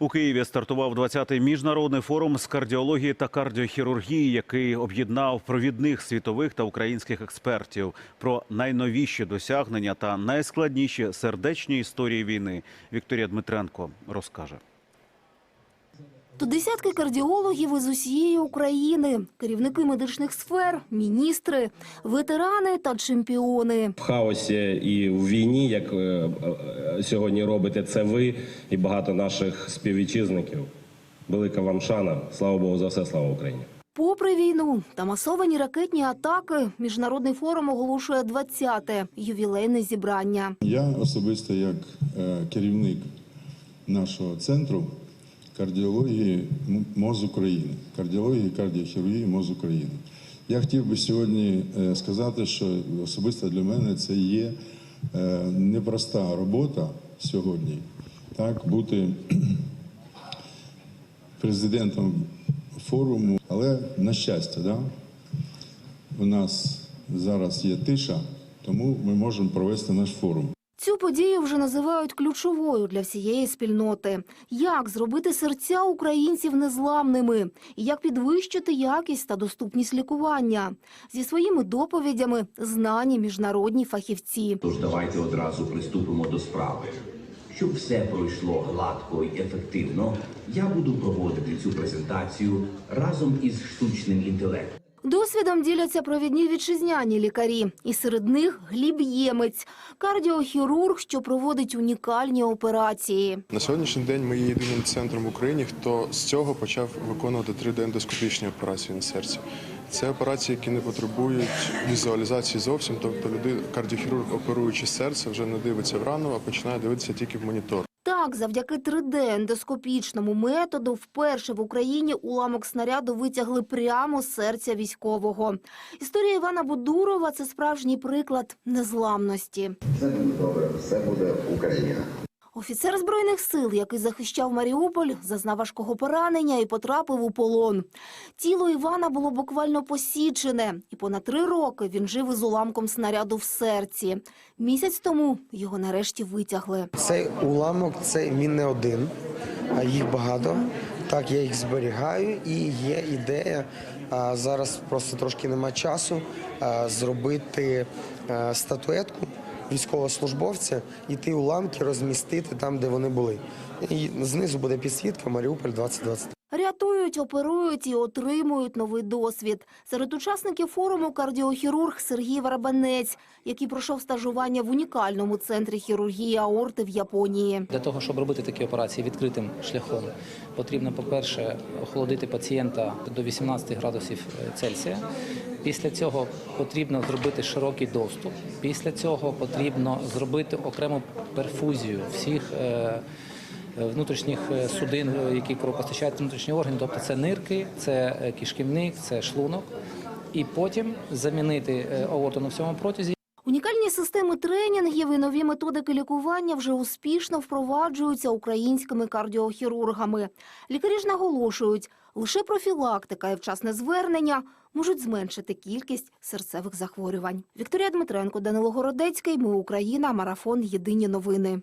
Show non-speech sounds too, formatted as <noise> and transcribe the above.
У Києві стартував 20-й міжнародний форум з кардіології та кардіохірургії, який об'єднав провідних світових та українських експертів про найновіші досягнення та найскладніші сердечні історії війни. Вікторія Дмитренко розкаже. То десятки кардіологів із усієї України, керівники медичних сфер, міністри, ветерани та чемпіони. в хаосі і в війні, як е, е, сьогодні робите це ви і багато наших співвітчизників. Велика вам шана. Слава Богу за все, слава Україні. Попри війну та масовані ракетні атаки, міжнародний форум оголошує 20-те ювілейне зібрання. Я особисто як е, керівник нашого центру кардіології МОЗ України, кардіології кардіохірургії МОЗ України. Я хотів би сьогодні е, сказати, що особисто для мене це є е, непроста робота сьогодні. Так, бути <clears throat> президентом форуму, але на щастя, да? у нас зараз є тиша, тому ми можемо провести наш форум. Цю подію вже називають ключовою для всієї спільноти. Як зробити серця українців незламними? І як підвищити якість та доступність лікування? Зі своїми доповідями знані міжнародні фахівці. Тож давайте одразу приступимо до справи. Щоб все пройшло гладко і ефективно, я буду проводити цю презентацію разом із штучним інтелектом. Досвідом діляться провідні вітчизняні лікарі, і серед них Гліб Ємець, кардіохірург, що проводить унікальні операції. На сьогоднішній день ми є єдиним центром в Україні, хто з цього почав виконувати 3D-ендоскопічні операції на серці. Це операції, які не потребують візуалізації зовсім. Тобто людина, кардіохірург, оперуючи серце, вже не дивиться в рану, а починає дивитися тільки в монітор. Так, завдяки 3D-ендоскопічному методу вперше в Україні уламок снаряду витягли прямо з серця військового. Історія Івана Будурова – це справжній приклад незламності. Все буде добре, все буде Україна. Офіцер збройних сил, який захищав Маріуполь, зазнав важкого поранення і потрапив у полон. Тіло Івана було буквально посічене, і понад три роки він жив із уламком снаряду в серці. Місяць тому його нарешті витягли. Цей уламок це він не один, а їх багато. Так, я їх зберігаю, і є ідея. А зараз просто трошки нема часу а, зробити а, статуетку військовослужбовця і уламки розмістити там, де вони були. І знизу буде підсвітка Маріуполь 2020. Рятують, оперують і отримують новий досвід. Серед учасників форуму кардіохірург Сергій Варабанець, який пройшов стажування в унікальному центрі хірургії аорти в Японії. Для того, щоб робити такі операції відкритим шляхом, потрібно, по-перше, охолодити пацієнта до 18 градусів е, Цельсія. Після цього потрібно зробити широкий доступ. Після цього потрібно зробити окрему перфузію всіх е, внутрішніх е, судин, е, які кровопостачають внутрішні органи, тобто це нирки, це е, кишківник, це шлунок. І потім замінити е, аорту на всьому протязі. Унікальні системи тренінгів і нові методики лікування вже успішно впроваджуються українськими кардіохірургами. Лікарі ж наголошують, лише профілактика і вчасне звернення можуть зменшити кількість серцевих захворювань. Вікторія Дмитренко, Данило Городецький. Ми Україна. Марафон. Єдині новини.